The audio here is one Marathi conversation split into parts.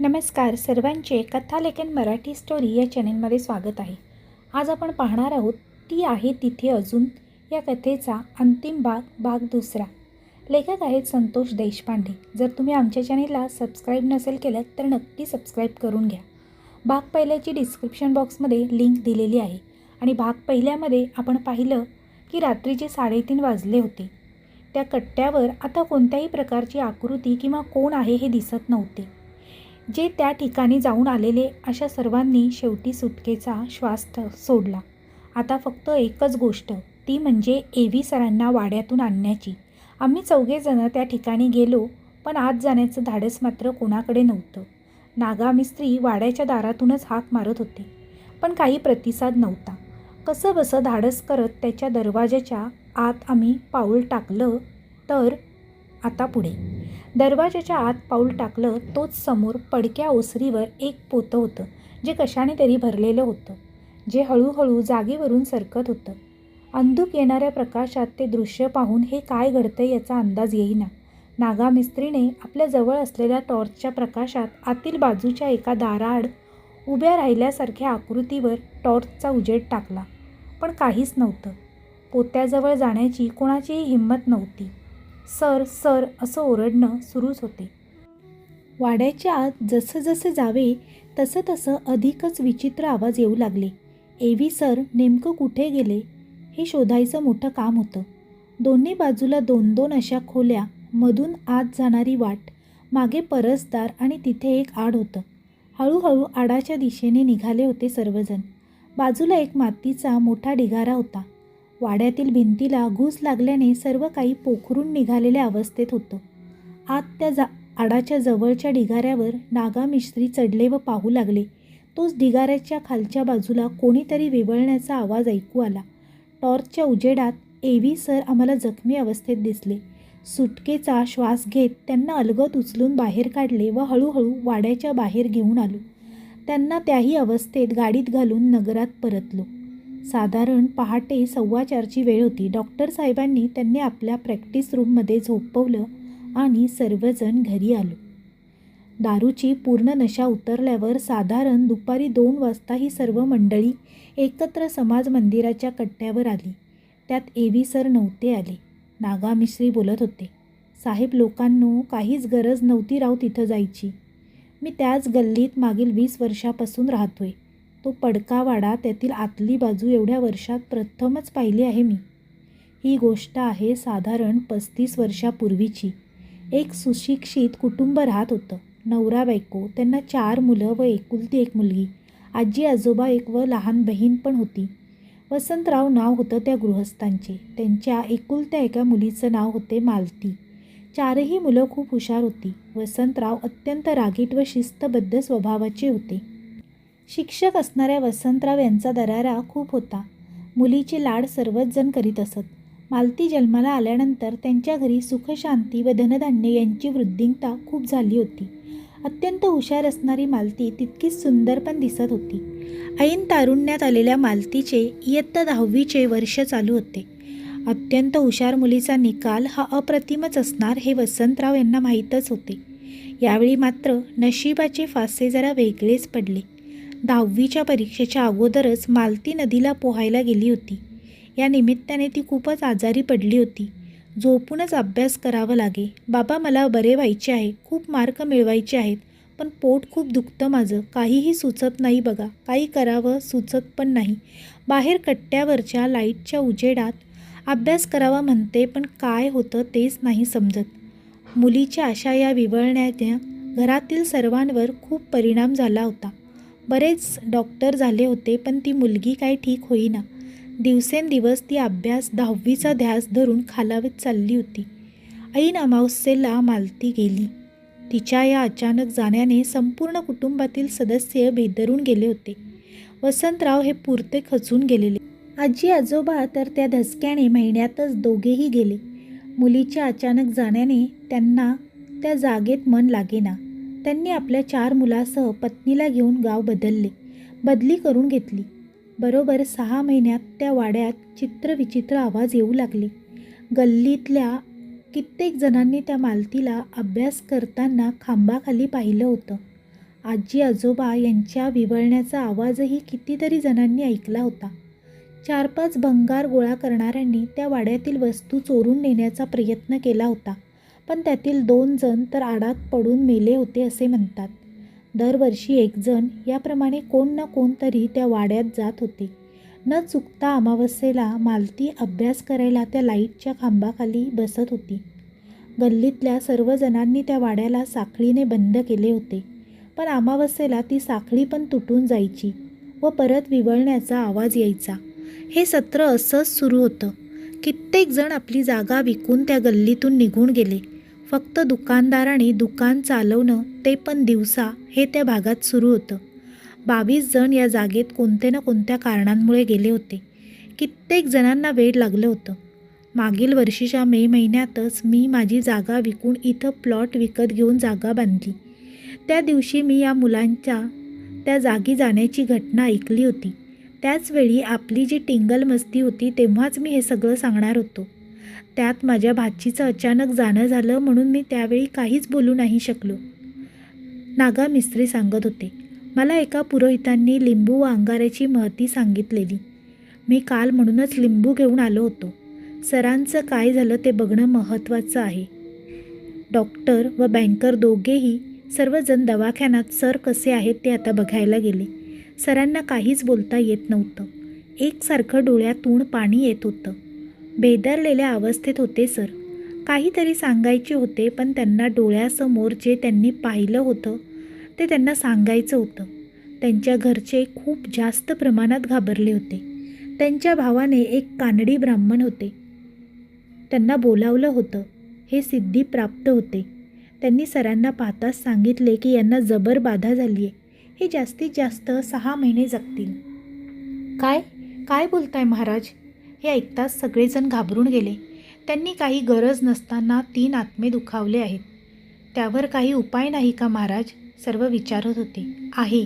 नमस्कार सर्वांचे कथालेखन मराठी स्टोरी या चॅनेलमध्ये स्वागत आहे. आज आपण पाहणार आहोत ती आहे तिथे अजून या कथेचा अंतिम भाग भाग दुसरा. लेखक आहेत संतोष देशपांडे. जर तुम्ही आमच्या चॅनेलला सबस्क्राईब नसेल केलं तर नक्की सबस्क्राईब करून घ्या. भाग पहिल्याची डिस्क्रिप्शन बॉक्समध्ये लिंक दिलेली आहे. आणि भाग पहिल्यामध्ये आपण पाहिलं की रात्रीचे साडेतीन वाजले होते. त्या कट्ट्यावर आता कोणत्याही प्रकारची आकृती किंवा कोण आहे हे दिसत नव्हते. जे त्या ठिकाणी जाऊन आलेले अशा सर्वांनी शेवटी सुटकेचा श्वास सोडला. आता फक्त एकच गोष्ट ती म्हणजे एव्ही सरांना वाड्यातून आणण्याची. आम्ही चौघेजणं त्या ठिकाणी गेलो पण आत जाण्याचं धाडस मात्र कोणाकडे नव्हतं. नागा मिस्त्री वाड्याच्या दारातूनच हाक मारत होते पण काही प्रतिसाद नव्हता. कसं बसं धाडस करत त्याच्या दरवाजाच्या आत आम्ही पाऊल टाकलं तर आता पुढे. दरवाजाच्या आत पाऊल टाकलं तोच समोर पडक्या ओसरीवर एक पोतं होतं जे कशाने तरी भरलेलं होतं जे हळूहळू जागेवरून सरकत होतं. अंधूक येणाऱ्या प्रकाशात ते दृश्य पाहून हे काय घडतंय याचा अंदाज येईना. नागा मिस्त्रीने आपल्या जवळ असलेल्या टॉर्चच्या प्रकाशात आतील बाजूच्या एका दाराआड उभ्या राहिल्यासारख्या आकृतीवर टॉर्चचा उजेड टाकला. पण काहीच नव्हतं. पोत्याजवळ जाण्याची कोणाचीही हिंमत नव्हती. सर सर असं ओरडणं सुरूच होते. वाड्याच्या आत जसं जसं जावे तसं तसं अधिकच विचित्र आवाज येऊ लागले. एव्ही सर नेमकं कुठे गेले? हे शोधायचं मोठं काम होतं. दोन्ही बाजूला दोन दोन अशा खोल्या मधून आत जाणारी वाट मागे परसदार आणि तिथे एक आड होतं. हळूहळू आडाच्या दिशेने निघाले होते सर्वजण. बाजूला एक मातीचा मोठा ढिगारा होता. वाड्यातील भिंतीला घूस लागल्याने सर्व काही पोखरून निघालेल्या अवस्थेत होतं. आत त्या जा आडाच्या जवळच्या ढिगाऱ्यावर नागा मिस्त्री चढले व पाहू लागले. तोच ढिगाऱ्याच्या खालच्या बाजूला कोणीतरी विवळण्याचा आवाज ऐकू आला. टॉर्चच्या उजेडात एव्ही सर आम्हाला जखमी अवस्थेत दिसले. सुटकेचा श्वास घेत त्यांना अलगद उचलून बाहेर काढले व हळूहळू वाड्याच्या बाहेर घेऊन आलो. त्यांना त्याही अवस्थेत गाडीत घालून नगरात परतलो. साधारण पहाटे सव्वा चारची वेळ होती. डॉक्टर साहेबांनी त्यांनी आपल्या प्रॅक्टिस रूममध्ये झोपवलं आणि सर्वजण घरी आलो. दारूची पूर्ण नशा उतरल्यावर साधारण दुपारी दोन वाजता ही सर्व मंडळी एकत्र समाज मंदिराच्या कट्ट्यावर आली. त्यात एवी सर नव्हते आले. नागा मिश्री बोलत होते साहेब लोकांनो काहीच गरज नव्हती राव तिथं जायची. मी त्याच गल्लीत मागील वीस वर्षापासून राहतोय. तो पडकावाडा त्यातील आतली बाजू एवढ्या वर्षात प्रथमच पाहिली आहे मी. ही गोष्ट आहे साधारण पस्तीस वर्षापूर्वीची. एक सुशिक्षित कुटुंब राहत होतं. नवरा बायको त्यांना चार मुलं व एकुलती एक मुलगी. आजी आजोबा एक व लहान बहीण पण होती. वसंतराव नाव होतं त्या गृहस्थांचे. त्यांच्या एकुलत्या एका मुलीचं नाव होते मालती. चारही मुलं खूप हुशार होती. वसंतराव अत्यंत रागीट व शिस्तबद्ध स्वभावाचे होते. शिक्षक असणाऱ्या वसंतराव यांचा दरारा खूप होता. मुलीचे लाड सर्वच जण करीत असत. मालती जन्माला आल्यानंतर त्यांच्या घरी सुखशांती व धनधान्य यांची वृद्धिंगता खूप झाली होती. अत्यंत हुशार असणारी मालती तितकीच सुंदर पण दिसत होती. ऐन तारुण्यात आलेल्या मालतीचे इयत्ता दहावीचे वर्ष चालू होते. अत्यंत हुशार मुलीचा निकाल हा अप्रतिमच असणार हे वसंतराव यांना माहीतच होते. यावेळी मात्र नशिबाचे फासे जरा वेगळेच पडले. दहावीच्या परीक्षेच्या अगोदरच मालती नदीला पोहायला गेली होती. या निमित्ताने ती खूपच आजारी पडली होती. झोपूनच अभ्यास करावा लागे. बाबा मला बरे व्हायचे आहे खूप मार्क मिळवायचे आहेत पण पोट खूप दुखतं माझं. काहीही सुचत नाही बघा. काही करावं सुचत पण नाही. बाहेर कट्ट्यावरच्या लाईटच्या उजेडात अभ्यास करावा म्हणते पण काय होतं तेच नाही समजत. मुलीच्या अशा या विवळण्याने घरातील सर्वांवर खूप परिणाम झाला होता. बरेच डॉक्टर झाले होते पण ती मुलगी काही ठीक होईना. दिवसेंदिवस ती अभ्यास दहावीचा ध्यास धरून खालावत चालली होती. ऐन अमावस्येला मालती गेली. तिच्या या अचानक जाण्याने संपूर्ण कुटुंबातील सदस्य भेदरून गेले होते. वसंतराव हे पुरते खचून गेलेले. आजी आजोबा तर त्या धसक्याने महिन्यातच दोघेही गेले. मुलीच्या अचानक जाण्याने त्यांना त्या जागेत मन लागेना. त्यांनी आपल्या चार मुलासह पत्नीला घेऊन गाव बदलले. बदली करून घेतली. बरोबर सहा महिन्यात त्या वाड्यात चित्रविचित्र आवाज येऊ लागले. गल्लीतल्या कित्येक जणांनी त्या मालतीला अभ्यास करताना खांबाखाली पाहिलं होतं. आजी आजोबा यांच्या विवळण्याचा आवाजही कितीतरी जणांनी ऐकला होता. चार पाच भंगार गोळा करणाऱ्यांनी त्या वाड्यातील वस्तू चोरून नेण्याचा प्रयत्न केला होता. पण त्यातील दोन जण तर आडात पडून मेले होते असे म्हणतात. दरवर्षी एक जण याप्रमाणे कोण ना कोण तरी त्या वाड्यात जात होते. न चुकता अमावस्येला मालती अभ्यास करायला त्या लाईटच्या खांबाखाली बसत होती. गल्लीतल्या सर्वजणांनी त्या वाड्याला साखळीने बंद केले होते. पण अमावस्येला ती साखळी पण तुटून जायची व परत विवळण्याचा आवाज यायचा. हे सत्र असंच सुरू होतं. कित्येक जण आपली जागा विकून त्या गल्लीतून निघून गेले. फक्त दुकानदाराने दुकान चालवणं ते पण दिवसा हे त्या भागात सुरू होतं. बावीस जण या जागेत कोणत्या ना कोणत्या कारणांमुळे गेले होते. कित्येक जणांना वेळ लागलं होतं. मागील वर्षीच्या मे महिन्यातच मी माझी जागा विकून इथं प्लॉट विकत घेऊन जागा बांधली. त्या दिवशी मी या मुलांच्या त्या जागी जाण्याची घटना ऐकली होती. त्याचवेळी आपली जी टिंगल मस्ती होती तेव्हाच मी हे सगळं सांगणार होतो. त्यात माझ्या भाचीचं अचानक जाणं झालं म्हणून मी त्यावेळी काहीच बोलू नाही शकलो. नागा मिस्त्री सांगत होते मला एका पुरोहितांनी लिंबू व अंगाऱ्याची महती सांगितलेली. मी काल म्हणूनच लिंबू घेऊन आलो होतो. सरांचं काय झालं ते बघणं महत्त्वाचं आहे. डॉक्टर व बँकर दोघेही सर्वजण दवाखान्यात सर कसे आहेत ते आता बघायला गेले. सरांना काहीच बोलता येत नव्हतं. एकसारखं डोळ्यातून पाणी येत होतं. बेदरलेल्या अवस्थेत होते सर. काहीतरी सांगायचे होते पण त्यांना डोळ्यासमोर जे त्यांनी पाहिलं होतं ते त्यांना सांगायचं होतं. त्यांच्या घरचे खूप जास्त प्रमाणात घाबरले होते. त्यांच्या भावाने एक कानडी ब्राह्मण होते. त्यांना बोलावलं होतं. हे सिद्धी प्राप्त होते. त्यांनी सरांना पाहताच सांगितले की यांना जबर बाधा झाली आहे हे जास्तीत जास्त सहा महिने जगतील. काय? काय बोलताय महाराज? हे ऐकताच सगळेजण घाबरून गेले. त्यांनी काही गरज नसताना तीन आत्मे दुखावले आहेत. त्यावर काही उपाय नाही का महाराज? सर्व विचारत होते. आहे.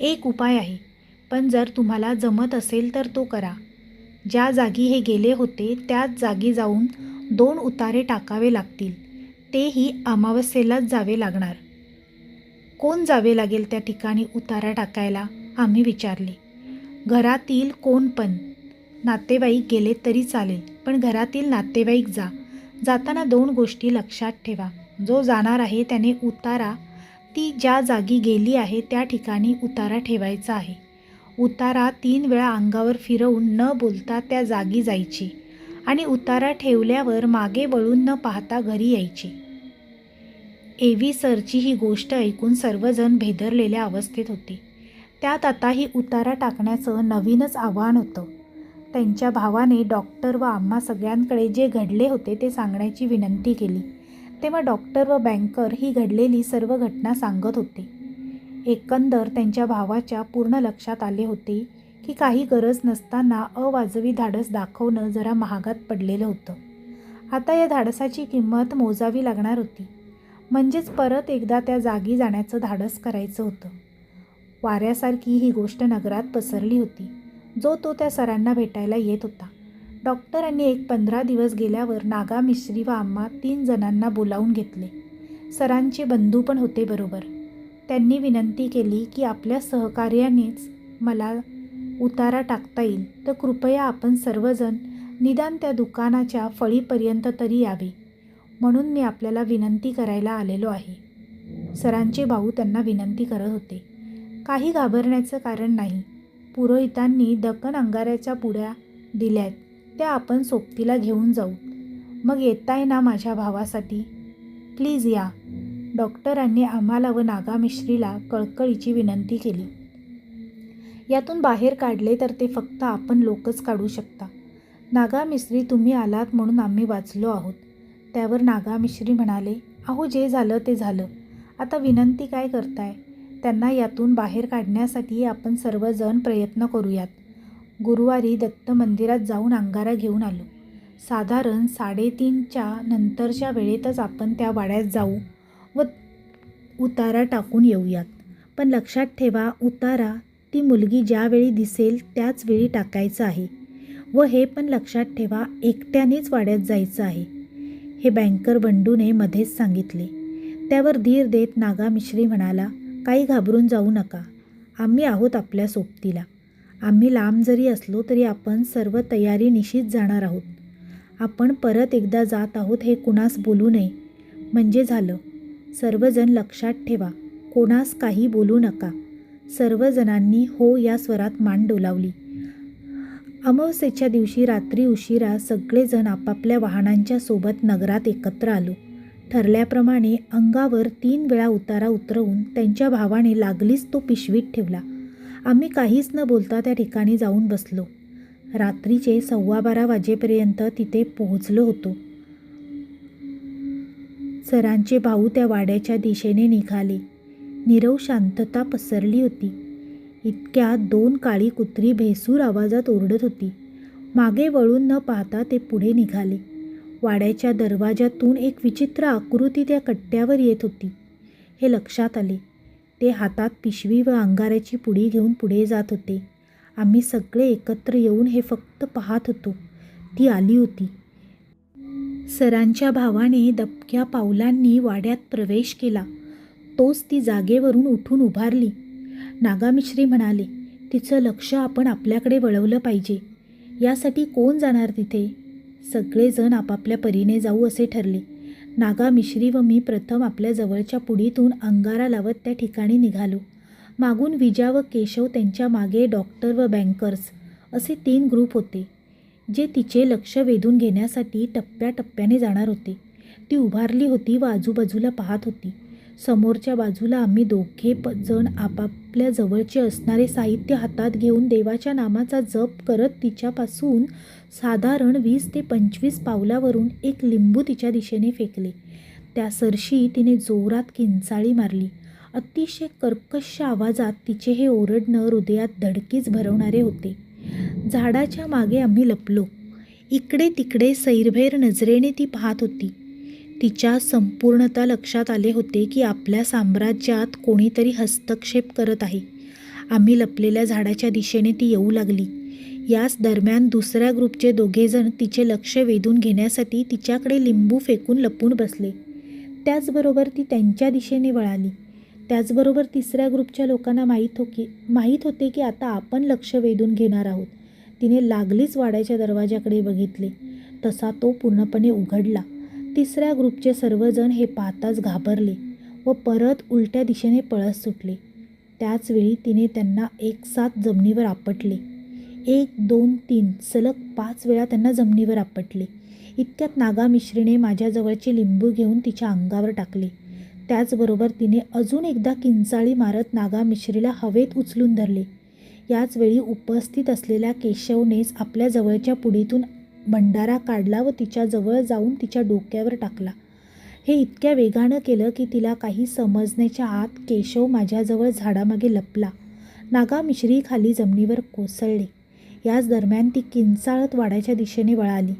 एक उपाय आहे. पण जर तुम्हाला जमत असेल तर तो करा. ज्या जागी हे गेले होते त्याच जागी जाऊन दोन उतारे टाकावे लागतील. तेही अमावस्येलाच जावे लागणार. कोण जावे लागेल त्या ठिकाणी उतारा टाकायला? आम्ही विचारले. घरातील कोण पण. नातेवाईक गेले तरी चालेल पण घरातील नातेवाईक जा. जाताना दोन गोष्टी लक्षात ठेवा. जो जाणार आहे त्याने उतारा. ती ज्या जागी गेली आहे त्या ठिकाणी उतारा ठेवायचा आहे. उतारा तीन वेळा अंगावर फिरवून न बोलता त्या जागी जायची आणि उतारा ठेवल्यावर मागे वळून न पाहता घरी यायची. एव्ही सरची ही गोष्ट ऐकून सर्वजण भेदरलेल्या अवस्थेत होते. त्यात आता ही उतारा टाकण्याचं नवीनच आव्हान होतं. त्यांच्या भावाने डॉक्टर व आम्हा सगळ्यांकडे जे घडले होते ते सांगण्याची विनंती केली. तेव्हा डॉक्टर व बँकर ही घडलेली सर्व घटना सांगत होते. एकंदर त्यांच्या भावाच्या पूर्ण लक्षात आले होते की काही गरज नसताना अवाजवी धाडस दाखवणं जरा महागात पडलेलं होतं. आता या धाडसाची किंमत मोजावी लागणार होती. म्हणजेच परत एकदा त्या जागी जाण्याचं धाडस करायचं होतं. वाऱ्यासारखी ही गोष्ट नगरात पसरली होती. जो तो त्या सरांना भेटायला येत होता. डॉक्टरांनी एक पंधरा दिवस गेल्यावर नागा मिश्री व आम्हा तीन जणांना बोलावून घेतले. सरांचे बंधू पण होते बरोबर. त्यांनी विनंती केली की आपल्या सहकार्यानेच मला उतारा टाकता येईल तर कृपया आपण सर्वजण निदान त्या दुकानाच्या फळीपर्यंत तरी यावे म्हणून मी आपल्याला विनंती करायला आलेलो आहे. सरांचे भाऊ त्यांना विनंती करत होते. काही घाबरण्याचं कारण नाही. पुरोहितांनी दकन अंगाऱ्याच्या पुड्या दिल्यात त्या आपण सोबतीला घेऊन जाऊ. मग येताय ना माझ्या भावासाठी. प्लीज या. डॉक्टरांनी आम्हाला व नागामिश्रीला कळकळीची विनंती केली. यातून बाहेर काढले तर ते फक्त आपण लोकच काढू शकता. नागामिश्री तुम्ही आलात म्हणून आम्ही वाचलो आहोत. त्यावर नागामिश्री म्हणाले अहो जे झालं ते झालं. आता विनंती काय करताय? त्यांना यातून बाहेर काढण्यासाठी आपण सर्वजण प्रयत्न करूयात. गुरुवारी दत्त मंदिरात जाऊन अंगारा घेऊन आलो. साधारण साडेतीनच्या नंतरच्या वेळेतच आपण त्या वाड्यात जाऊ व उतारा टाकून येऊयात. पण लक्षात ठेवा उतारा ती मुलगी ज्यावेळी दिसेल त्याच वेळी टाकायचं आहे व हे पण लक्षात ठेवा एकट्यानेच वाड्यात जायचं आहे. हे बँकर बंडूने मध्येच सांगितले. त्यावर धीर देत नागा मिश्री म्हणाला काही घाबरून जाऊ नका. आम्ही आहोत आपल्या सोबतीला. आम्ही लांब जरी असलो तरी आपण सर्व तयारी निश्चित जाणार आहोत. आपण परत एकदा जात आहोत हे कुणास बोलू नये. म्हणजे झालं. सर्वजण लक्षात ठेवा. कोणास काही बोलू नका. सर्वजणांनी हो या स्वरात मान डोलावली. अमावस्येच्या दिवशी रात्री उशिरा सगळेजण आपापल्या वाहनांच्या सोबत नगरात एकत्र आलो. ठरल्याप्रमाणे अंगावर तीन वेळा उतारा उतरवून त्यांच्या भावाने लागलीच तो पिशवीत ठेवला. आम्ही काहीच न बोलता त्या ठिकाणी जाऊन बसलो. रात्रीचे सव्वा बारा वाजेपर्यंत तिथे पोहोचलो होतो. सरांचे भाऊ त्या वाड्याच्या दिशेने निघाले. निरव शांतता पसरली होती. इतक्या दोन काळी कुत्री भेसूर आवाजात ओरडत होती. मागे वळून न पाहता ते पुढे निघाले. वाड्याच्या दरवाजातून एक विचित्र आकृती त्या कट्ट्यावर येत होती. हे लक्षात आले. ते हातात पिशवी व अंगाऱ्याची पुडी घेऊन पुढे जात होते. आम्ही सगळे एकत्र येऊन हे फक्त पाहत होतो. ती आली होती. सरांच्या भावाने दबक्या पावलांनी वाड्यात प्रवेश केला. तोच ती जागेवरून उठून उभारली. नागामिश्री म्हणाले तिचं लक्ष आपण आपल्याकडे वळवलं पाहिजे. यासाठी कोण जाणार तिथे? सगळेजण आपापल्या परीने जाऊ असे ठरले. नागा मिश्री व मी प्रथम आपल्या जवळच्या पुडीतून अंगारा लावत त्या ठिकाणी निघालो. मागून विजा व केशव त्यांच्या मागे डॉक्टर व बँकर्स असे तीन ग्रुप होते जे तिचे लक्ष वेधून घेण्यासाठी टप्प्याटप्प्याने जाणार होते. ती उभारली होती व आजूबाजूला पाहत होती. समोरच्या बाजूला आम्ही दोघे प जण आपापल्या जवळचे असणारे साहित्य हातात घेऊन देवाच्या नामाचा जप करत तिच्यापासून साधारण वीस ते पंचवीस पावलावरून एक लिंबू तिच्या दिशेने फेकले. त्या सरशी तिने जोरात किंचाळी मारली. अतिशय कर्कश आवाजात तिचे हे ओरडणं हृदयात धडकीच भरवणारे होते. झाडाच्या मागे आम्ही लपलो. इकडे तिकडे सैरभैर नजरेने ती पाहत होती. तिच्या संपूर्णता लक्षात आले होते की आपल्या साम्राज्यात कोणीतरी हस्तक्षेप करत आहे. आम्ही लपलेल्या झाडाच्या दिशेने ती येऊ लागली. याच दरम्यान दुसऱ्या ग्रुपचे दोघेजण तिचे लक्ष वेधून घेण्यासाठी तिच्याकडे लिंबू फेकून लपून बसले. त्याचबरोबर ती त्यांच्या दिशेने वळाली. त्याचबरोबर तिसऱ्या ग्रुपच्या लोकांना माहीत हो की माहीत होते की आता आपण लक्ष वेधून घेणार आहोत. तिने लागलीच वाड्याच्या दरवाजाकडे बघितले. तसा तो पूर्णपणे उघडला. तिसऱ्या ग्रुपचे सर्वजण हे पाहताच घाबरले व परत उलट्या दिशेने पळत सुटले. त्याचवेळी तिने त्यांना एक साथ जमिनीवर आपटले. एक दोन तीन सलग पाच वेळा त्यांना जमिनीवर आपटले. इतक्यात नागा मिश्रीने माझ्याजवळचे लिंबू घेऊन तिच्या अंगावर टाकले. त्याचबरोबर तिने अजून एकदा किंचाळी मारत नागा मिश्रीला हवेत उचलून धरले. याचवेळी उपस्थित असलेल्या केशवनेच आपल्या जवळच्या पुडीतून भंडारा काढला व तिच्याजवळ जाऊन तिच्या डोक्यावर टाकला. हे इतक्या वेगानं केलं की तिला काही समजण्याच्या आत केशव माझ्याजवळ झाडामागे लपला. नागा मिश्री खाली जमिनीवर कोसळले. याच दरम्यान ती किंचाळत वाड्याच्या दिशेने वळाली.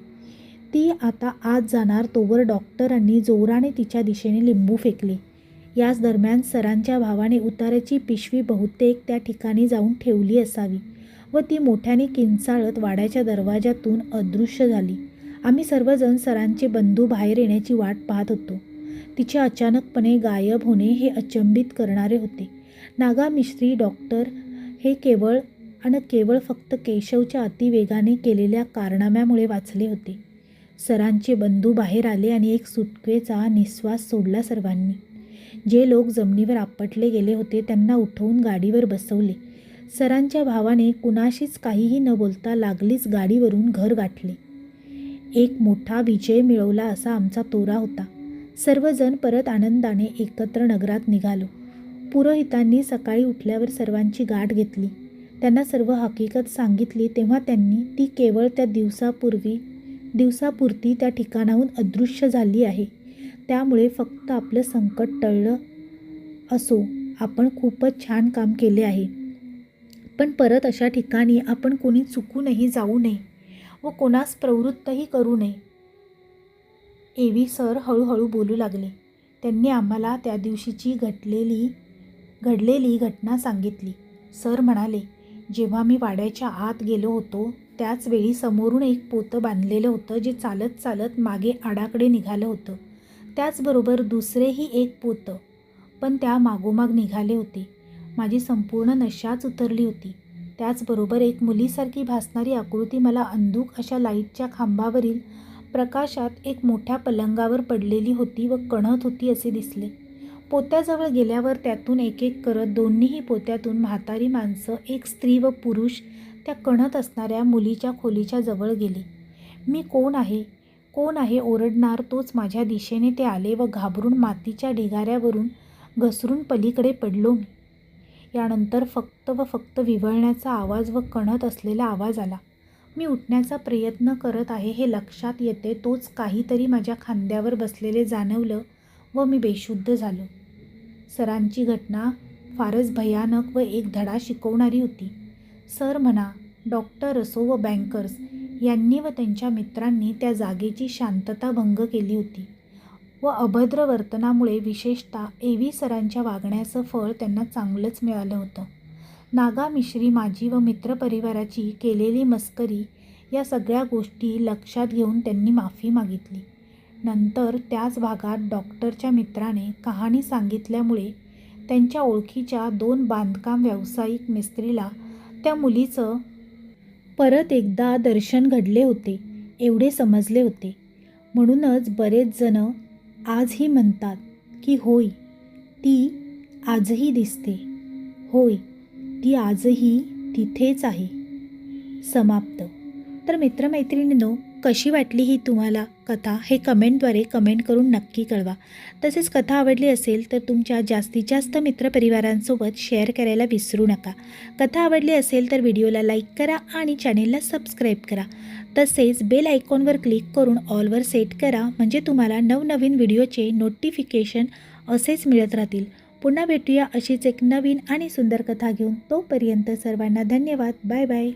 ती आता आत जाणार तोवर डॉक्टरांनी जोराने तिच्या दिशेने लिंबू फेकले. याच दरम्यान सरांच्या भावाने उताराची पिशवी बहुतेक त्या ठिकाणी जाऊन ठेवली असावी. व ती मोठ्याने किंचाळत वाड्याच्या दरवाजातून अदृश्य झाली. आम्ही सर्वजण सरांचे बंधू बाहेर येण्याची वाट पाहत होतो. तिचे अचानकपणे गायब होणे हे अचंबित करणारे होते. नागा मिश्री डॉक्टर हे केवळ आणि केवळ फक्त केशवच्या अतिवेगाने केलेल्या कारनाम्यामुळे वाचले होते. सरांचे बंधू बाहेर आले आणि एक सुटकेचा निश्वास सोडला सर्वांनी. जे लोक जमिनीवर आपटले गेले होते त्यांना उठवून गाडीवर बसवले. सरांच्या भावाने कुणाशीच काहीही न बोलता लागलीच गाडीवरून घर गाठले. एक मोठा विजय मिळवला असा आमचा तोरा होता. सर्वजण परत आनंदाने एकत्र नगरात निघालो. पुरोहितांनी सकाळी उठल्यावर सर्वांची गाठ घेतली. त्यांना सर्व हकीकत सांगितली तेव्हा त्यांनी ती केवळ त्या दिवसापूर्वी दिवसापुरती त्या ठिकाणाहून अदृश्य झाली आहे. त्यामुळे फक्त आपलं संकट टळलं असो आपण खूपच छान काम केले आहे. पण परत अशा ठिकाणी आपण कोणी चुकूनही जाऊ नये व कोणास प्रवृत्तही करू नये. एवी सर हळूहळू बोलू लागले. त्यांनी आम्हाला त्या दिवशीची घडलेली घडलेली घटना सांगितली. सर म्हणाले जेव्हा मी वाड्याच्या आत गेलो होतो त्याचवेळी समोरून एक पोतं बांधलेलं होतं जे चालत चालत मागे आडाकडे निघालं होतं. त्याचबरोबर दुसरेही एक पोतं पण त्या मागोमाग निघाले होते. माझी संपूर्ण नशाच उतरली होती. त्याचबरोबर एक मुलीसारखी भासणारी आकृती मला अंधूक अशा लाईटच्या खांबावरील प्रकाशात एक मोठ्या पलंगावर पडलेली होती व कणत होती असे दिसले. पोत्याजवळ गेल्यावर त्यातून एक एक करत दोन्हीही पोत्यातून म्हातारी माणसं एक स्त्री व पुरुष त्या कणत असणाऱ्या मुलीच्या खोलीच्या जवळ गेले. मी कोण आहे? कोण आहे ओरडणार तोच माझ्या दिशेने ते आले व घाबरून मातीच्या ढिगाऱ्यावरून घसरून पलीकडे पडलो मी. यानंतर फक्त व फक्त विवळण्याचा आवाज व कणत असलेला आवाज आला. मी उठण्याचा प्रयत्न करत आहे हे लक्षात येते तोच काहीतरी माझ्या खांद्यावर बसलेले जाणवलं व मी बेशुद्ध झालो. सरांची घटना फारच भयानक व एक धडा शिकवणारी होती. सर म्हणा डॉक्टर असो व बँकर्स यांनी व त्यांच्या मित्रांनी त्या जागेची शांतता भंग केली होती. व अभद्र वर्तनामुळे विशेषतः एव्ही सरांच्या वागण्याचं फळ त्यांना चांगलंच मिळालं होतं. नागा मिश्री माझी व मित्रपरिवाराची केलेली मस्करी या सगळ्या गोष्टी लक्षात घेऊन त्यांनी माफी मागितली. नंतर त्याच भागात डॉक्टरच्या मित्राने कहाणी सांगितल्यामुळे त्यांच्या ओळखीच्या दोन बांधकाम व्यावसायिक मिस्त्रीला त्या मुलीचं परत एकदा दर्शन घडले होते एवढे समजले होते. म्हणूनच बरेच जण आजही म्हणतात की होय ती आजही दिसते. होय ती आजही तिथेच आहे. समाप्त. तर मित्रमैत्रिणींनो कशी वाटली ही तुम्हाला कथा? हे कमेंटद्वारे कमेंट करून नक्की कळवा. तसेच कथा आवडली असेल तर तुमच्या जास्तीत जास्त मित्रपरिवारांसोबत शेअर करायला विसरू नका. कथा आवडली असेल तर व्हिडिओला लाईक करा आणि चॅनेलला सबस्क्राईब करा. तसेच बेल आयकॉनवर क्लिक करून ऑलवर सेट करा म्हणजे तुम्हाला नवनवीन व्हिडिओचे नोटिफिकेशन असेच मिळत राहतील. पुन्हा भेटूया अशीच एक नवीन आणि सुंदर कथा घेऊन तोपर्यंत सर्वांना धन्यवाद. Bye bye.